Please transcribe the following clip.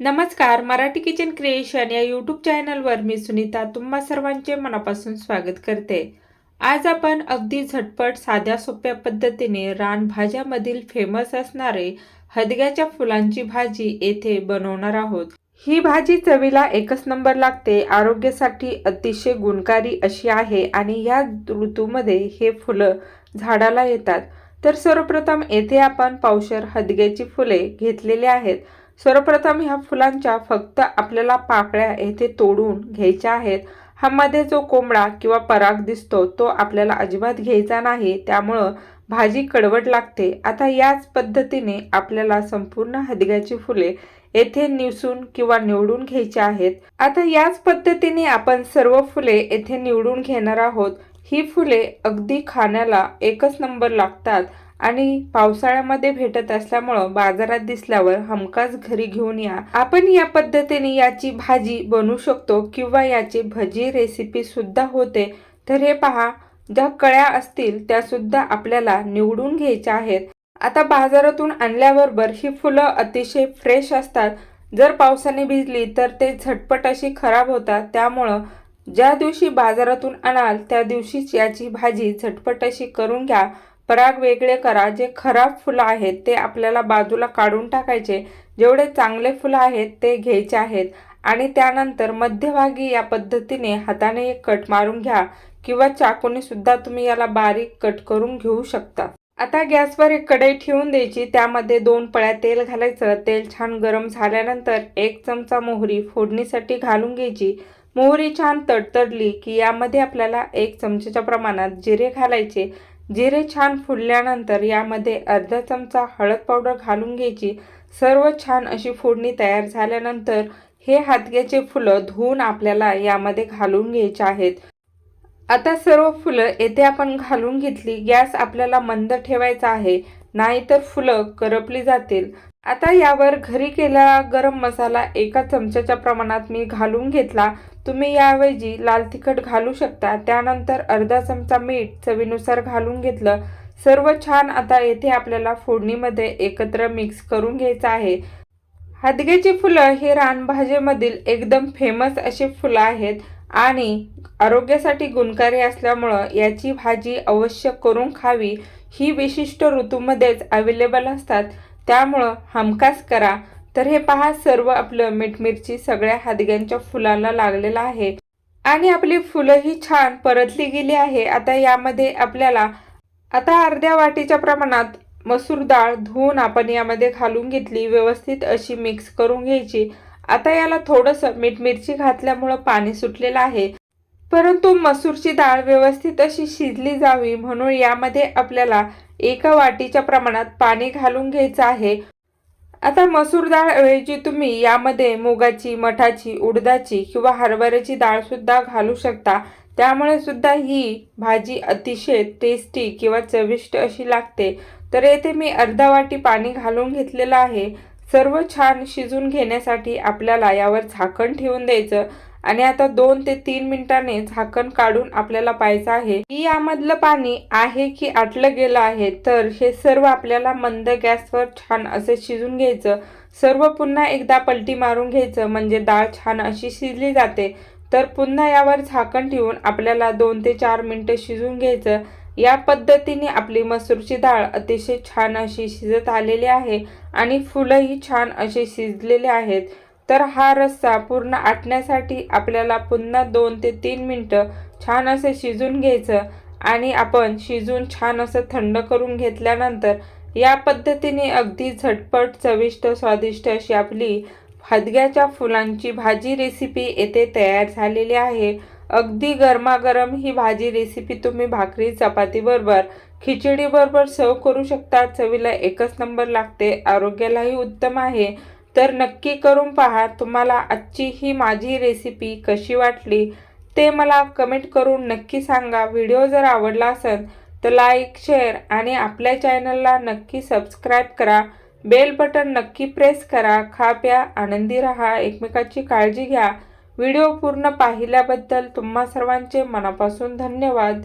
नमस्कार Marathi kitchen creation या YouTube चॅनलवर मी सुनीता तुम्हा सर्वांचे मनापासून स्वागत करते. आज आपण अगदी झटपट साध्या सोप्या पद्धतीने रानभाज्यामधील फेमस असणारे हदग्याच्या फुलांची भाजी येथे बनवणार आहोत. ही भाजी चवीला एकच नंबर लागते आरोग्यासाठी अतिशय गुणकारी अशी आहे आणि या ऋतूमध्ये हे फुलं झाडाला येतात. तर सर्वप्रथम येथे आपण पावशर हदग्याची फुले घेतलेली आहेत. सर्वप्रथम ह्या फुलांच्या फक्त आपल्याला पाकळ्या येथे तोडून घ्यायच्या आहेत. हा मध्ये जो कोंबडा किंवा पराग दिसतो तो आपल्याला अजिबात घ्यायचा नाही. त्यामुळं भाजी कडवट लागते. आता याच पद्धतीने आपल्याला संपूर्ण हदग्याची फुले येथे निवसून किंवा निवडून घ्यायची आहेत. आता याच पद्धतीने आपण सर्व फुले येथे निवडून घेणार आहोत. ही फुले अगदी खाण्याला एकच नंबर लागतात. आणि पावसाळ्यामध्ये भेटत असल्यामुळं बाजारात दिसल्यावर हमखास घरी घेऊन या. आपण या पद्धतीने याची भाजी बनवू शकतो किंवा याची भजी रेसिपी सुद्धा होते. तर हे पहा ज्या कळ्या असतील त्या सुद्धा आपल्याला निवडून घ्यायच्या आहेत. आता बाजारातून आणल्याबरोबर ही फुलं अतिशय फ्रेश असतात. जर पावसाने भिजली तर ते झटपट अशी खराब होतात. त्यामुळं ज्या दिवशी बाजारातून आणाल त्या दिवशीच याची भाजी झटपट अशी करून घ्या. पराग वेगळे करा. जे खराब फुलं आहेत ते आपल्याला बाजूला काढून टाकायचे. जेवढे चांगले फुलं आहेत ते घ्यायचे आहेत. आणि त्यानंतर मध्यभागी या पद्धतीने हाताने एक कट मारून घ्या. किंवा चाकूने सुद्धा तुम्ही याला बारीक कट करून घेऊ शकता. आता गॅसवर एक कढई ठेवून द्यायची. त्यामध्ये दोन पळ्या तेल घालायचं. तेल छान गरम झाल्यानंतर एक चमचा मोहरी फोडणीसाठी घालून घ्यायची. मोहरी छान तडतडली की यामध्ये आपल्याला एक चमच्याच्या प्रमाणात जिरे घालायचे. जिरे छान फुलल्यानंतर यामध्ये अर्धा चमचा हळद पावडर घालून घ्यायची. सर्व छान अशी फोडणी तयार झाल्यानंतर हे हातग्याचे फुलं धुवून आपल्याला यामध्ये घालून घ्यायचे आहेत. आता सर्व फुलं येथे आपण घालून घेतली. गॅस आपल्याला मंद ठेवायचा आहे. नाहीतर फुलं करपली जातील. आता यावर घरी केलेला गरम मसाला एका चमच्याच्या प्रमाणात मी घालून घेतला. तुम्ही याऐवजी लाल तिखट घालू शकता. त्यानंतर अर्धा चमचा मीठ चवीनुसार घालून घेतलं. सर्व छान आता येथे आपल्याला फोडणीमध्ये एकत्र मिक्स करून घ्यायचं आहे. हदगेची फुलं हे रानभाजेमधील एकदम फेमस अशी फुलं आहेत आणि आरोग्यासाठी गुणकारी असल्यामुळं याची भाजी अवश्य करून खावी. ही विशिष्ट ऋतूमध्येच अवेलेबल असतात. त्यामुळं हमखास करा. तर हे पहा सर्व आपलं मिठमिरची सगळ्या हादग्यांच्या फुलाला लागलेलं आहे. आणि आपली फुलं ही छान परतली गेली आहे. आता यामध्ये आपल्याला आता अर्ध्या वाटीच्या प्रमाणात मसूर डाळ धुवून आपण यामध्ये घालून घेतली. व्यवस्थित अशी मिक्स करून घ्यायची. आता याला थोडंसं मीठ मिरची घातल्यामुळं पाणी सुटलेलं आहे. परंतु मसूरची डाळ व्यवस्थित अशी शिजली जावी म्हणून यामध्ये आपल्याला एका वाटीच्या प्रमाणात पाणी घालून घ्यायचं आहे. आता मसूर डाळ ऐवजी तुम्ही यामध्ये मुगाची मठाची उडदाची किंवा हरभऱ्याची डाळ सुद्धा घालू शकता. त्यामुळे सुद्धा ही भाजी अतिशय टेस्टी किंवा चविष्ट अशी लागते. तर येथे मी अर्धा वाटी पाणी घालून घेतलेलं आहे. सर्व छान शिजून घेण्यासाठी आपल्याला यावर झाकण ठेवून द्यायचं. आणि आता दोन ते तीन मिनिटांनी झाकण काढून आपल्याला पाहायचं आहे की यामधलं पाणी आहे की आटलं गेलं आहे? तर हे सर्व आपल्याला मंद गॅसवर छान असे शिजून घ्यायचं. सर्व पुन्हा एकदा पलटी मारून घ्यायचं. म्हणजे डाळ छान अशी शिजली जाते. तर पुन्हा यावर झाकण ठेवून आपल्याला दोन ते चार मिनटं शिजून घ्यायचं. या पद्धतीने आपली मसूरची डाळ अतिशय छान अशी शिजत आलेली आहे आणि फुलंही छान असे शिजलेले आहेत. तर हा रस्सा पूर्ण आटण्यासाठी आपल्याला पुन्हा दोन ते तीन मिनटं छान असं शिजून घ्यायचं आणि आपण शिजून छान असं थंड करून घेतल्यानंतर या पद्धतीने अगदी झटपट चविष्ट स्वादिष्ट अशी आपली हदग्याच्या फुलांची भाजी रेसिपी येथे तयार झालेली आहे. अगदी गरमागरम ही भाजी रेसिपी तुम्ही भाकरी चपातीबरोबर खिचडीबरोबर सर्व करू शकता. चवीला एकच नंबर लागते. आरोग्यालाही उत्तम आहे. तर नक्की करून पहा तुम्हाला आजची ही माझी रेसिपी कशी वाटली? ते मला कमेंट करून नक्की सांगा. व्हिडिओ जर आवडला असेल तर लाईक शेअर आणि आपल्या चॅनलला नक्की सबस्क्राईब करा. बेल बटन नक्की प्रेस करा. खा प्या आनंदी राहा. एकमेकाची काळजी घ्या. व्हिडिओ पूर्ण पाहिल्याबद्दल तुम्हा सर्वांचे मनापासून धन्यवाद.